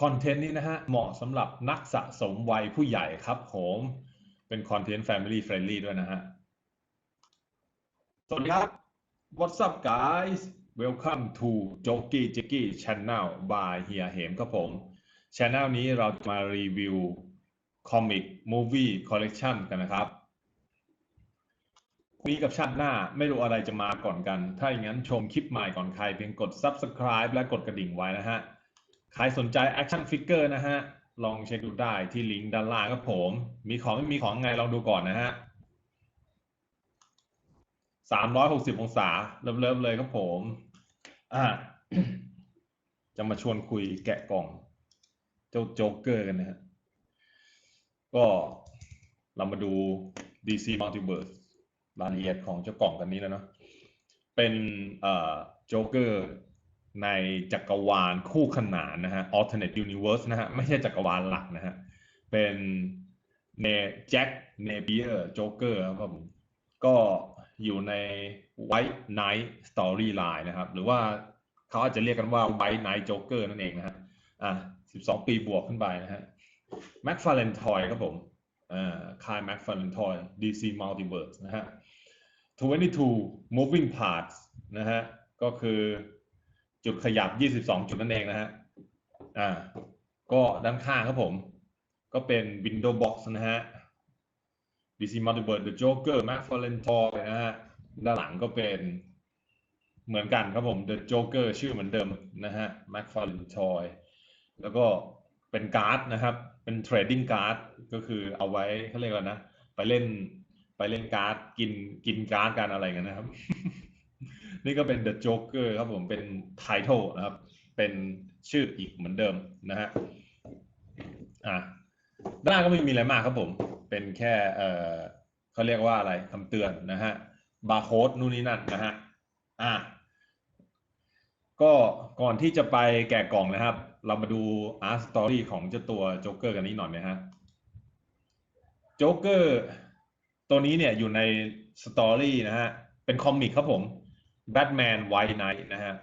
คอนเทนต์นี้นะฮะ เหมาะสำหรับนักสะสมวัยผู้ใหญ่ครับผม เป็นคอนเทนต์ Family Friendly ด้วยนะฮะ สวัสดีครับ What's up guys Welcome to Jockey Jicky Channel by เฮียเหมครับผม Channel นี้เราจะมารีวิวคอมิก Movie Collection กันนะครับพรุ่งนี้กับชาติหน้าไม่รู้อะไรจะมาก่อนกัน ถ้าอย่างนั้นชมคลิปใหม่ก่อนใครเพียงกด Subscribe และกดกระดิ่งไว้นะฮะ ใครสนใจ Action Figure นะฮะ ลองเช็คดูได้ที่ลิงก์ด้านล่างครับผม มีของไม่มีของไงลองดูก่อนนะฮะสามร้อยหกสิบองศา เริ่มๆเลยครับผม อ่า จะมาชวนคุยแกะกล่อง เจ้าโจ๊กเกอร์กันนะฮะ ก็เรามาดู DC Multiverse รายละเอียดของเจ้ากล่องกันนี้แล้วเนาะ เป็นเอ่อโจ๊กเกอร์ ในจักรวาลคู่ขนานนะฮะ alternate universe นะฮะ ไม่ใช่จักรวาลหลักนะฮะ เป็นเนแจ็คเนเปียร์โจ๊กเกอร์ครับผมก็อยู่ใน White Knight Storyline นะครับ หรือว่าเขาอาจจะเรียกกันว่า White Knight Joker นั่นเองนะฮะอะ12 ปีบวกขึ้นไปนะฮะ m c f a r l a n e Toy ครับผมอ่าค่าย m c f a r l a n e Toy DC Multiverse นะฮะ22 moving parts นะฮะ ก็คือ จุดขยับ 22 จุดนั่นเองนะฮะ อ่า ก็ด้านข้างครับผม ก็เป็น window box นะฮะ DC Multiverse The Joker Mac f a r l a n e Toy นะฮะ ด้านหลังก็เป็นเหมือนกันครับผม The Joker ชื่อเหมือนเดิมนะฮะ Mac f a r l a n e Toy แล้วก็เป็นการ์ดนะครับ เป็น trading card ก็คือเอาไว้เขาเรียกว่านะ ไปเล่นไปเล่นการ์ดกินกินการ์ดกันอะไรกันนะครับ นี่ก็เป็น The Joker ครับผมเป็น title นะครับ เป็นชื่ออีกเหมือนเดิมนะฮะอะด้านหน้าก็ไม่มีอะไรมากครับผม เป็นแค่เออเขาเรียกว่าอะไรคำเตือนนะฮะบาร์โค้ดนู่นนี่นั่นนะฮะอะก็ก่อนที่จะไปแกะกล่องนะครับ เรามาดูอาร์ตสตอรี่ของเจ้าตัวโจ๊กเกอร์กันนี้หน่อยนะฮะโจ๊กเกอร์ตัวนี้เนี่ยอยู่ในสตอรี่นะฮะ เป็นคอมิกครับผม Batman White Knight นะฮะ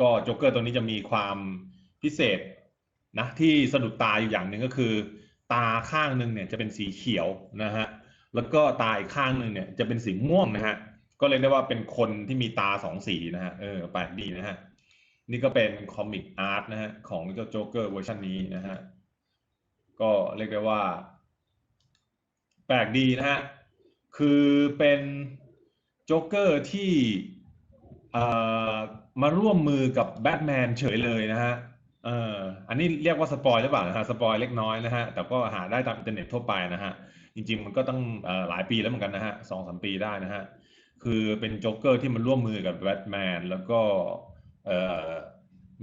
ก็โจ๊กเกอร์ตัวนี้จะมีความพิเศษนะที่สะดุดตาอยู่อย่างหนึ่งก็คือ ตาข้างหนึ่งเนี่ยจะเป็นสีเขียวนะฮะ แล้วก็ตาอีกข้างหนึ่งเนี่ยจะเป็นสีม่วงนะฮะ ก็เลยได้ว่าเป็นคนที่มีตาสองสีนะฮะ เออแปลกดีนะฮะ นี่ก็เป็นคอมิกอาร์ตนะฮะของเจ้าโจ๊กเกอร์เวอร์ชันนี้นะฮะ ก็เรียกได้ว่า แปลกดีนะฮะ คือเป็นโจ๊กเกอร์ที่ มาร่วมมือกับแบทแมนเฉยเลยนะฮะเอออันนี้เรียกว่าสปอยหรือเปล่านะฮะสปอยเล็กน้อยนะฮะแต่ก็หาได้ตามอินเทอร์เน็ตทั่วไปนะฮะจริงๆมันก็ต้องอหลายปีแล้วเหมือนกันนะฮะสองสามปีได้นะฮะคือเป็นโจ๊กเกอร์ที่มันร่วมมือกับแบทแมนแล้วก็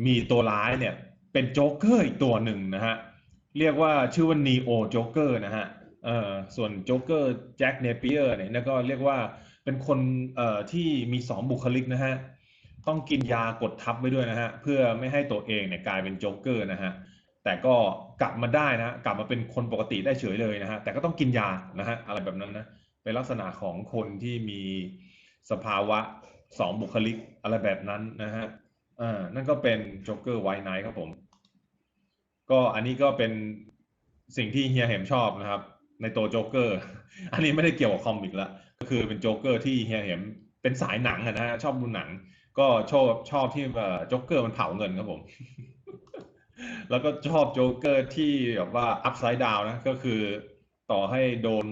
มีตัวร้ายเนี่ยเป็นโจ๊กเกอร์อีกตัวหนึ่งนะฮะเรียกว่าชื่อว่า Neo Joker นะฮะเออส่วนโจ๊กเกอร์แจ็คเนเปียร์เนี่ยก็เรียกว่า เป็นคนเอ่อที่มีสองบุคลิกนะฮะต้องกินยากดทับไว้ด้วยนะฮะเพื่อไม่ให้ตัวเองเนี่ยกลายเป็นโจ๊กเกอร์นะฮะแต่ก็กลับมาได้นะกลับมาเป็นคนปกติได้เฉยเลยนะฮะแต่ก็ต้องกินยานะฮะอะไรแบบนั้นนะเป็นลักษณะของคนที่มีสภาวะสองบุคลิกอะไรแบบนั้นนะฮะอ่านั่นก็เป็นโจ๊กเกอร์ไวท์ไนท์ครับผม ก็อันนี้ก็เป็นสิ่งที่เฮียเห็มชอบนะครับ ในตัวโจ๊กเกอร์ อันนี้ไม่ได้เกี่ยวกับคอมิกละ ก็คือเป็นโจ๊กเกอร์ที่เฮียเห็มเป็นสายหนังนะฮะชอบดูหนัง ก็ชอบชอบที่แบบโจ๊กเกอร์มันเผาเงินครับผม แล้วก็ชอบโจ๊กเกอร์ที่แบบว่าอัพไซด์ดาวนะก็คือต่อให้โดน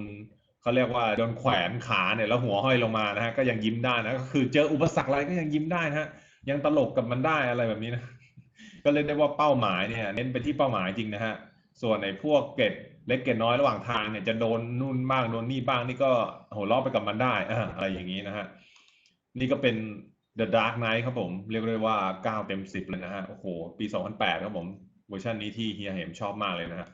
เขาเรียกว่าโดนแขวนขาเนี่ยแล้วหัวห้อยลงมานะฮะก็ยังยิ้มได้นะก็คือเจออุปสรรคอะไรก็ยังยิ้มได้นะฮะยังตลกกับมันได้อะไรแบบนี้นะ ก็เรียได้ว่าเป้าหมายเนี่ย เน้นไปที่เป้าหมายจริงนะฮะ ส่วนในพวกเกร็ดเล็กเกร็ดน้อยระหว่างทางเนี่ยจะโดนนู่นบ้างโดนนี่บ้างนี่ก็โหัวเราะไปกับมันได้อะไรอย่างนี้นะฮะนี่ก็เป็น The Dark Knight ครับผม เรียกได้ว่า 9 เต็ม 10 เลยนะฮะ โอ้โห ปี 2008 ครับผม เวอร์ชันนี้ที่เฮียเหมชอบมากเลยนะฮะ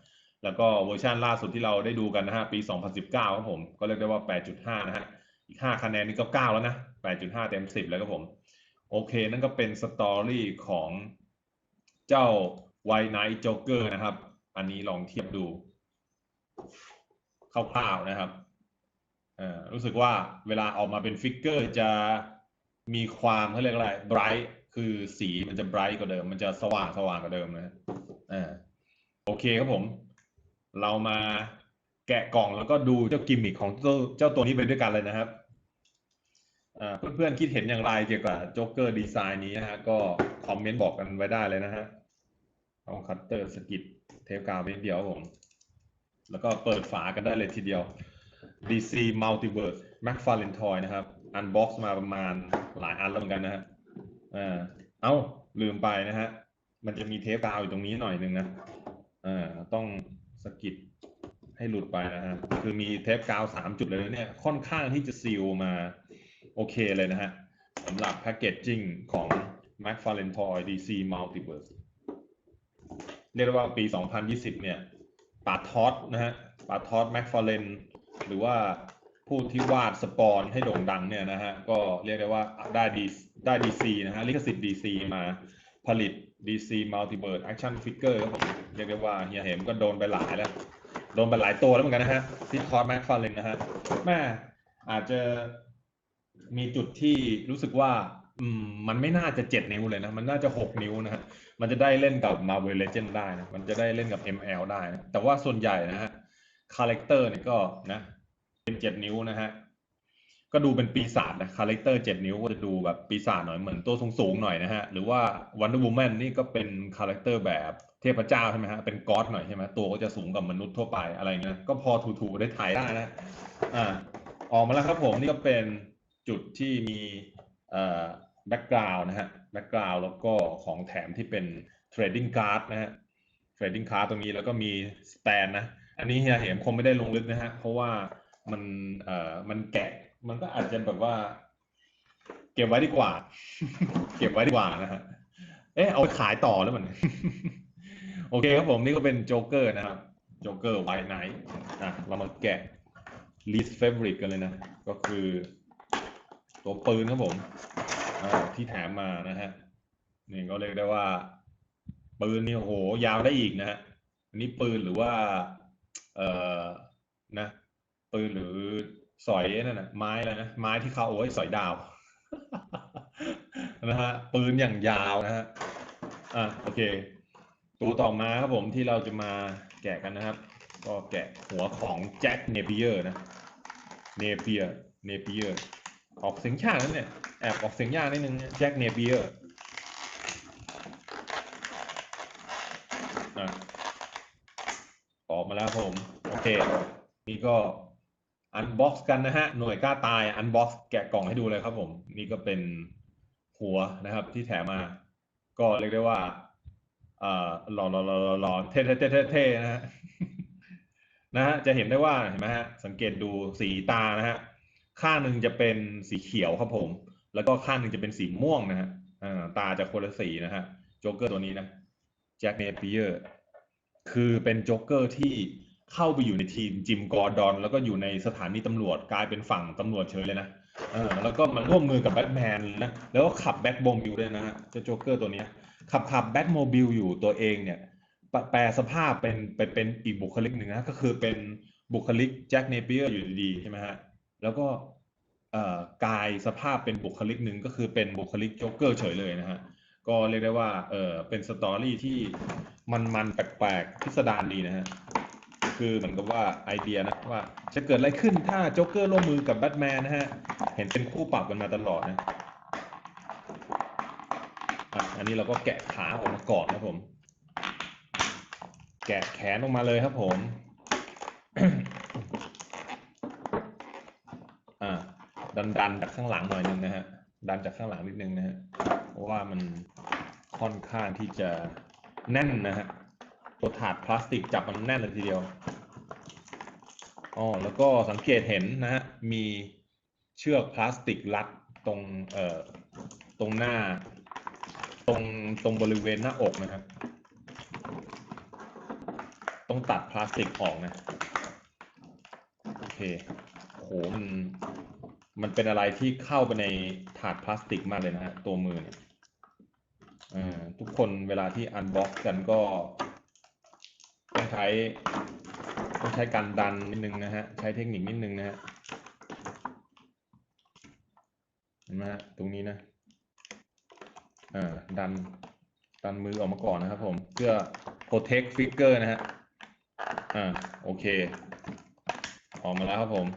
แล้วก็เวอร์ชันล่าสุดที่เราได้ดูกันนะฮะ ปี 2019 ครับผม ก็เรียกได้ว่า 8.5 นะฮะ อีก 5 คะแนนนี่ก็ 9 แล้วนะ 8.5 เต็ม 10 แล้วครับผม โอเค นั่นก็เป็นสตอรี่ของเจ้า White Knight Joker นะครับ อันนี้ลองเทียบดูคร่าวๆนะครับอ่อรู้สึกว่าเวลาออกมาเป็นฟิกเกอร์จะมีความเขาเรียกอะไร bright คือสีมันจะ bright กว่าเดิม มันจะสว่างสว่างกว่าเดิมนะอ่าโอเคครับผม เรามาแกะกล่องแล้วก็ดูเจ้ากิมมิคของเจ้าเจ้าตัวนี้ไปด้วยกันเลยนะครับอ่าเพื่อนๆคิดเห็นอย่างไรเกี่ยวกับโจ๊กเกอร์ดีไซน์นี้นะฮะก็คอมเมนต์บอกกันไว้ได้เลยนะฮะเอาคัตเตอร์สกิด เทปกาวนิดเดียวผม แล้วก็เปิดฝากันได้เลยทีเดียว DC Multiverse McFarlane Toy นะครับ อันบ็อกซ์มาประมาณหลายอันแล้วเหมือนกันนะฮะอ่าเอ้า ลืมไปนะฮะ มันจะมีเทปกาวอยู่ตรงนี้หน่อยหนึ่งนะอ่าต้องสกิดให้หลุดไปนะฮะ คือมีเทปกาวสามจุดเลยนะเนี่ย ค่อนข้างที่จะซีลมาโอเคเลยนะฮะสำหรับแพคเกจจิ้งของ McFarlane Toy DC Multiverse เรียกได้ว่าปี 2020 เนี่ยปาทอสนะฮะปาทอสแม็กฟาเลนหรือว่าผู้ที่วาดสปอนให้โด่งดังเนี่ยนะฮะก็เรียกได้ว่าได้ดีได้ดีซีนะฮะลิขสิทธิ์ดีซีมาผลิต DC Multiverse Action Figure ครับผมเรียกได้ว่าเฮียเหมก็โดนไปหลายแล้ว โดนไปหลายตัวแล้วเหมือนกันนะฮะที่ทอสแม็กฟาเลนนะฮะแม่อาจจะมีจุดที่รู้สึกว่า อืมมันไม่น่าจะเจ็ดนิ้วเลยนะ มันน่าจะหกนิ้วนะฮะมันจะได้เล่นกับ Marvel Legend ได้นะ มันจะได้เล่นกับ ML ได้นะแต่ว่าส่วนใหญ่นะฮะคาแรคเตอร์เนี่ยก็นะเป็นเจ็ดนิ้วนะฮะก็ดูเป็นปีศาจนะคาแรคเตอร์เจ็ดนิ้วก็จะดูแบบปีศาจหน่อยเหมือนตัวสูงๆหน่อยนะฮะหรือว่า Wonder Woman นี่ก็เป็นคาแรคเตอร์แบบเทพเจ้าใช่ไหมฮะเป็นก๊อดหน่อยใช่ไหมตัวก็จะสูงกว่ามนุษย์ทั่วไปอะไรเงี้ยก็พอถูๆได้ถ่ายได้นะอ่าออกมาแล้วครับผมนี่ก็เป็นจุดที่มีเอ่อ แบ็กกราวน์นะฮะแบ็กกราวน์แล้วก็ของแถมที่เป็นเทรดดิ้งการ์ดนะฮะเทรดดิ้งการ์ดตรงนี้แล้วก็มีสแตนนะอันนี้เฮียเหมคงไม่ได้ลงลึกนะฮะเพราะว่ามันเอ่อมันแกะมันก็อาจจะแบบว่า เก็บไว้ดีกว่า เก็บไว้ดีกว่านะฮะเอ๊ะเอาไปขายต่อแล้วมันโอเคครับผมนี่ก็เป็นโจ๊กเกอร์นะครับโจ๊กเกอร์ไวท์ไนท์อะเรามาแกะ least favorite กันเลยนะ ก็คือตัวปืนครับผม ที่แถมมานะฮะนี่ก็เรียกได้ว่า ปืนนี่โอ้โหยาวได้อีกนะฮะอันนี้ปืนหรือว่า เอ่อนะปืนหรือสอยนั่นนะไม้อะไรนะไม้ที่เขาเอาไว้สอยดาวนะฮะปืนอย่างยาวนะฮะอะโอเค ตัวต่อมาครับผมที่เราจะมาแกะกันนะครับ ก็แกะหัวของแจ็คเนเปียร์นะเนเปียร์เนเปียร์ ออกเสียงยากนั่นเนี่ย แอบออกเสียงยากนิดนึงแจ็คเนเปียร์อะออกมาแล้วผม โอเค นี่ก็อันบ็อกซ์กันนะฮะ หน่วยกล้าตายอันบ็อกซ์แกะกล่องให้ดูเลยครับผม นี่ก็เป็นหัวนะครับที่แถมมา ก็เรียกได้ว่าอ่าหล่อหล่อหล่อหล่อหล่อเท่เท่เท่เท่นะฮะนะฮะจะเห็นได้ว่าเห็นไหมฮะ สังเกตดูสีตานะฮะ ข้างหนึ่งจะเป็นสีเขียวครับผม แล้วก็ข้างหนึ่งจะเป็นสีม่วงนะฮะตาจะคนละสีนะฮะโจ๊กเกอร์ตัวนี้นะแจ็คเนเปียร์คือเป็นโจ๊กเกอร์ที่เข้าไปอยู่ในทีมจิมกอร์ดอน แล้วก็อยู่ในสถานีตำรวจกลายเป็นฝั่งตำรวจเฉยเลยนะแล้วก็มาร่วมมือกับแบทแมนนะแล้วก็ขับแบ็คโมบิลด้วยนะฮะเจ้าโจ๊กเกอร์ตัวนี้ขับขับแบ็คโมบิลอยู่ตัวเองเนี่ยแปลแปลสภาพเป็นเป็นเป็นอีกบุคลิกหนึ่งนะก็คือเป็นบุคลิกแจ็คเนเปียร์อยู่ดีๆใช่ไหมฮะ แล้วก็กายสภาพเป็นบุคลิกหนึ่งก็คือเป็นบุคลิกโจ๊กเกอร์เฉยเลยนะฮะก็เรียกได้ว่าเออเป็นสตอรี่ที่มันมันแปลกๆพิสดารดีนะฮะคือเหมือนกับว่าไอเดียนะว่าจะเกิดอะไรขึ้นถ้าโจ๊กเกอร์ร่วมมือกับแบทแมนนะฮะเห็นเป็นคู่ปรับกันมาตลอดนะอันนี้เราก็แกะขาออกมาก่อนครับผม แกะแขนออกมาเลยครับผม อ่า ดันดันจากข้างหลังหน่อยนึงนะฮะ ดันจากข้างหลังนิดนึงนะฮะ เพราะว่ามันค่อนข้างที่จะแน่นนะฮะ ตัวถาดพลาสติกจับมันแน่นเลยทีเดียว อ๋อ แล้วก็สังเกตเห็นนะฮะ มีเชือกพลาสติกรัดตรงเอ่อตรงหน้า ตรงตรงบริเวณหน้าอกนะครับ ต้องตัดพลาสติกออกนะ โอเคโหมัน มันเป็นอะไรที่เข้าไปในถาดพลาสติกมากเลยนะฮะตัวมือเนี่ยอ่าทุกคนเวลาที่อันบ็อกกันก็ต้องใช้ต้องใช้การดันนิดนึงนะฮะ ใช้เทคนิคนิดนึงนะฮะเห็นไหมฮะตรงนี้นะอ่าดันดันมือออกมาก่อนนะครับผมเพื่อ protect figure นะฮะอ่าโอเค ออกมาแล้วครับผม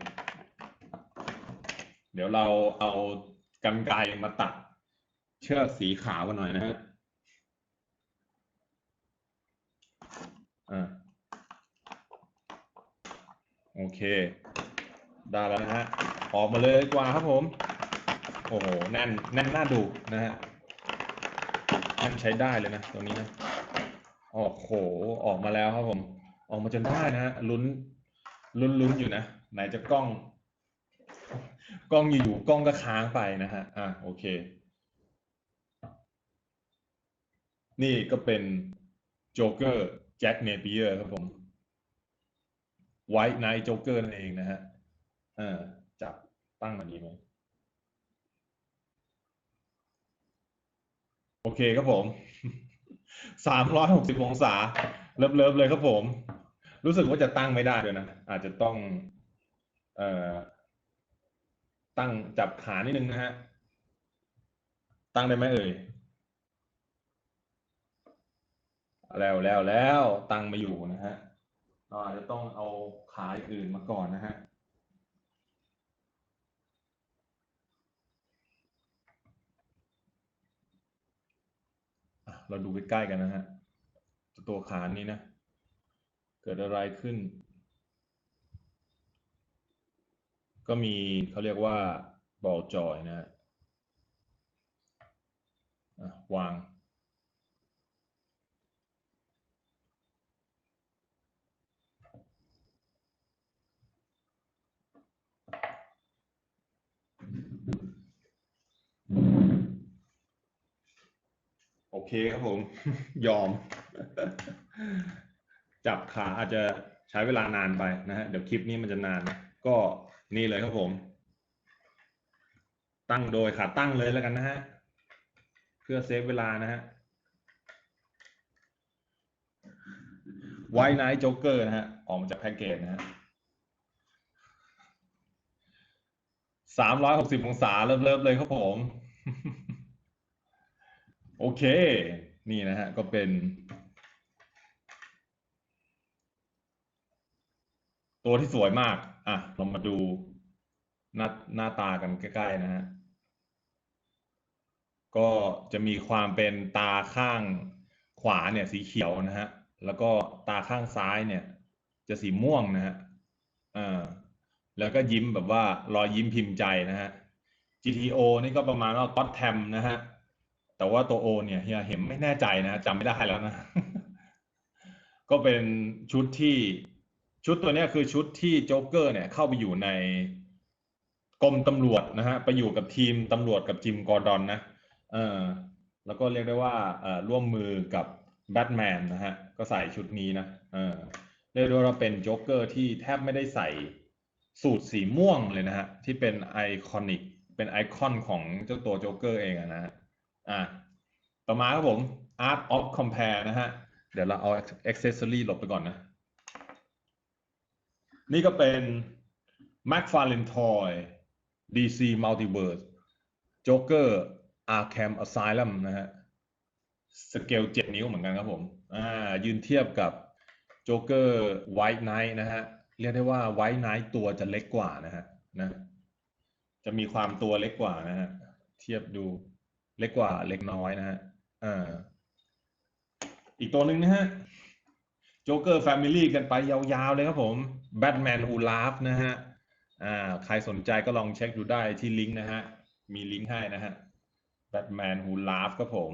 ดี๋ยวเราเอากันไกรมาตัดเชือกสีขาวกันหน่อยนะฮะอ่าโอเค ได้แล้วนะฮะ ออกมาเลยกว่าครับผม โอ้โห แน่น แน่นน่าดูนะฮะ แน่นใช้ได้เลยนะ ตัวนี้นะ โอ้โห ออกมาแล้วครับผม ออกมาจนได้นะฮะ ลุ้น ลุ้นลุ้นอยู่นะ ไหนจะกล้อง กล้องอยู่ๆกล้องก็ค้างไปนะฮะอะโอเค นี่ก็เป็นโจ๊กเกอร์แจ็คเนเปียร์ครับผมไวท์ไนท์โจ๊กเกอร์นั่นเองนะฮะเออจับตั้งมาดีไหมโอเคครับผมสามร้อยหกสิบองศา เลิฟเลิฟเลยครับผม รู้สึกว่าจะตั้งไม่ได้ด้วยนะ อาจจะต้อง เอ่อ ตั้งจับขานิดนึงนะฮะ ตั้งได้ไหมเอ่ย แล้วแล้วแล้วตั้งไม่อยู่นะฮะ เราอาจจะต้องเอาขาอื่นมาก่อนนะฮะอะเราดูใกล้ๆกันนะฮะ ตัวขานี้นะ เกิดอะไรขึ้น ก็มีเขาเรียกว่าบอลจอยนะฮะวาง โอเคครับผม ยอม จับขาอาจจะใช้เวลานานไปนะฮะ เดี๋ยวคลิปนี้มันจะนาน ก็ นี่เลยครับผม ตั้งโดยขาตั้งเลยแล้วกันนะฮะ เพื่อเซฟเวลานะฮะไวท์ไนท์โจ๊กเกอร์นะฮะ ออกมาจากแพ็กเกจนะฮะสามร้อยหกสิบองศาเริ่มๆเลยครับผม โอเค นี่นะฮะ ก็เป็น ตัวที่สวยมาก อะเรามาดูหน้าหน้าตากันใกล้ ๆ นะฮะ ก็จะมีความเป็นตาข้างขวาเนี่ยสีเขียวนะฮะ แล้วก็ตาข้างซ้ายเนี่ย จะสีม่วงนะฮะอ่าแล้วก็ยิ้มแบบว่ารอยยิ้มพิมพ์ใจนะฮะ GTO นี่ก็ประมาณว่าก็อตแทมนะฮะ แต่ว่าตัวโอเนี่ยเฮียเห็นไม่แน่ใจนะจำไม่ได้แล้วนะ ก็เป็นชุดที่ ชุดตัวนี้คือชุดที่โจ๊กเกอร์เนี่ยเข้าไปอยู่ในกรมตำรวจนะฮะไปอยู่กับทีมตำรวจกับจิมกอร์ดอนนะเออแล้วก็เรียกได้ว่าเออร่วมมือกับแบทแมนนะฮะก็ใส่ชุดนี้นะเออเรียกได้ว่าเป็นโจ๊กเกอร์ที่แทบไม่ได้ใส่สูตรสีม่วงเลยนะฮะที่เป็นไอคอนิกเป็นไอคอนของเจ้าตัวโจ๊กเกอร์เองนะฮะอะต่อมาครับผม Art of Compare นะฮะเดี๋ยวเราเอา accessory หลบไปก่อนนะ นี่ก็เป็น McFarlane Toy DC Multiverse Joker Arkham Asylum นะฮะสเกล7นิ้วเหมือนกันครับผมอ่ายืนเทียบกับ Joker White Knight นะฮะ เรียกได้ว่า White Knight ตัวจะเล็กกว่านะฮะนะจะมีความตัวเล็กกว่านะฮะ เทียบดูเล็กกว่าเล็กน้อยนะฮะอ่าอีกตัวหนึ่งนะฮะ โจ๊กเกอร์แฟมิลี่กันไปยาวๆเลยครับผมแบทแมนฮูลาฟนะฮะอ่าใครสนใจก็ลองเช็คดูได้ที่ลิงก์นะฮะ มีลิงก์ให้นะฮะแบทแมนฮูลาฟครับผม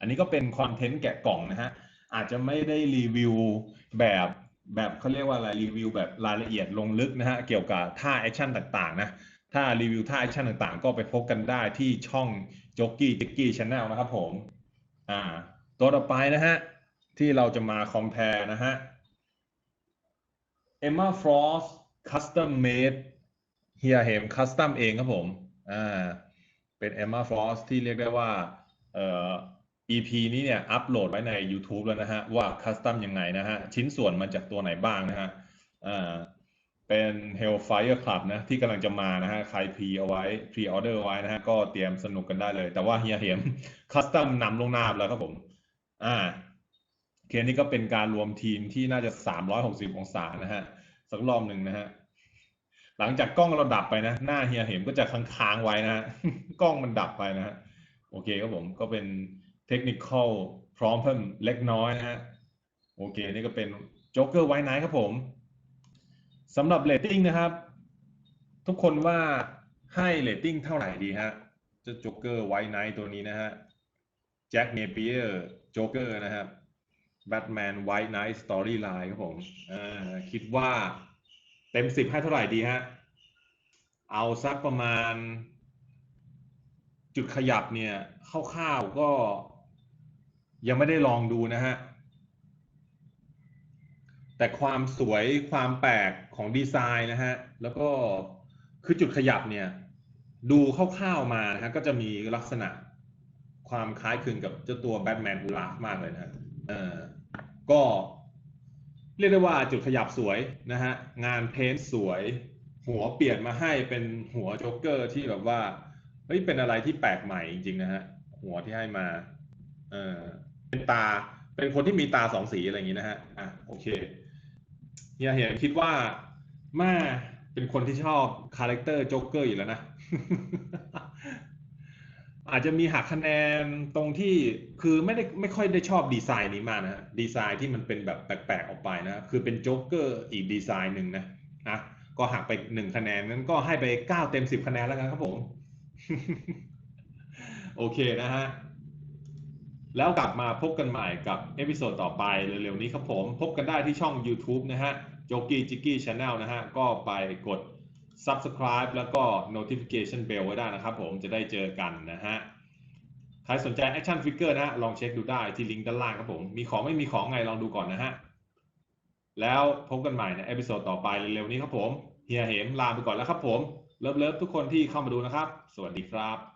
อันนี้ก็เป็นคอนเทนต์แกะกล่องนะฮะ อาจจะไม่ได้รีวิวแบบแบบเขาเรียกว่าอะไรรีวิวแบบรายละเอียดลงลึกนะฮะ เกี่ยวกับท่าแอคชั่นต่างๆนะ ถ้ารีวิวท่าแอคชั่นต่างๆ ก็ไปพบกันได้ที่ช่องจ็อกกี้จิกกี้ชาแนลนะครับผม อ่า ตัวต่อไปนะฮะ ที่เราจะมาคอม p พ r e นะฮะ Emma Frost Custom Made เฮียเหมคัสตัมเองครับผม อ่า เป็น Emma Frost ที่เรียกได้ว่า เอ่อ EP นี้เนี่ย อัปโหลดไว้ใน YouTube แล้วนะฮะ ว่าคัสตัมยังไงนะฮะ ชิ้นส่วนมาจากตัวไหนบ้างนะฮะ อ่า เป็น Hellfire Club นะ ที่กำลังจะมานะฮะ ใครพรีเอาไว้ พรีออเดอร์ไว้นะฮะ ก็เตรียมสนุกกันได้เลย แต่ว่าเฮียเหมคัสตัมนำลงหน้าแล้วครับผม อ่า เคเคนี่ก็เป็นการรวมทีมที่น่าจะ 360 องศานะฮะ สักรอบหนึ่งนะฮะ หลังจากกล้องเราดับไปนะ หน้าเฮียเห็มก็จะค้างๆไว้นะฮะ กล้องมันดับไปนะฮะ โอเคครับผมก็เป็นเทคนิคอลพร้อมเพิ่มเล็กน้อยนะฮะ โอเค นี่ก็เป็นโจ๊กเกอร์ไวท์ไนท์ครับผมสำหรับเรตติ้งนะครับ ทุกคนว่าให้เรตติ้งเท่าไหร่ดีฮะเจ้าโจ๊กเกอร์ไวท์ไนท์ตัวนี้นะฮะแจ็คเนเปียร์โจ๊กเกอร์นะครับ แบทแมนไวท์ไนท์สตอรี่ไลน์ครับผมคิดว่าเต็มสิบให้เท่าไหร่ดีฮะ เอาสักประมาณ จุดขยับเนี่ยคร่าวๆก็ยังไม่ได้ลองดูนะฮะ แต่ความสวยความแปลกของดีไซน์นะฮะ แล้วก็คือจุดขยับเนี่ยดูคร่าวๆมานะฮะก็จะมีลักษณะความคล้ายคลึงกับเจ้าตัวแบทแมนฮูลาฟมากเลยนะฮะ ออก็เรียกได้ว่าจุดขยับสวยนะฮะงานเพ้นท์สวย หัวเปลี่ยนมาให้เป็นหัวโจ๊กเกอร์ที่แบบว่าเฮ้ยเป็นอะไรที่แปลกใหม่จริงๆนะฮะหัวที่ให้มาเออเป็นตาเป็นคนที่มีตาสองสีอะไรอย่างนี้นะฮะอะโอเคเฮียเห็นคิดว่าแม่เป็นคนที่ชอบคาแรคเตอร์โจ๊กเกอร์อยู่แล้วนะ อาจจะมีหักคะแนนตรงที่คือไม่ได้ไม่ค่อยได้ชอบดีไซน์นี้มากนะดีไซน์ที่มันเป็นแบบแปลกๆออกไปนะคือเป็นโจ๊กเกอร์อีกดีไซน์หนึ่งนะนะก็หักไปหนึ่งคะแนนนั้นก็ให้ไปเก้าเต็มสิบคะแนนแล้วกันครับผม โอเคนะฮะแล้วกลับมาพบกันใหม่กับเอพิโซดต่อไปเร็วๆนี้ครับผม พบกันได้ที่ช่อง YouTube นะฮะ j o k i j i k i Channel นะฮะก็ไปกด Subscribe แล้วก็ Notification Bell ไว้ได้นะครับผมจะได้เจอกันนะฮะ ใครสนใจ Action Figure นะฮะ ลองเช็คดูได้ที่ลิงก์ด้านล่างครับผม มีของไม่มีของไงลองดูก่อนนะฮะ แล้วพบกันใหม่ในเอพิโซดต่อไปเร็วๆนี้ครับผม เฮียเหมลาไปก่อนแล้วครับผม เลิฟๆทุกคนที่เข้ามาดูนะครับ สวัสดีครับ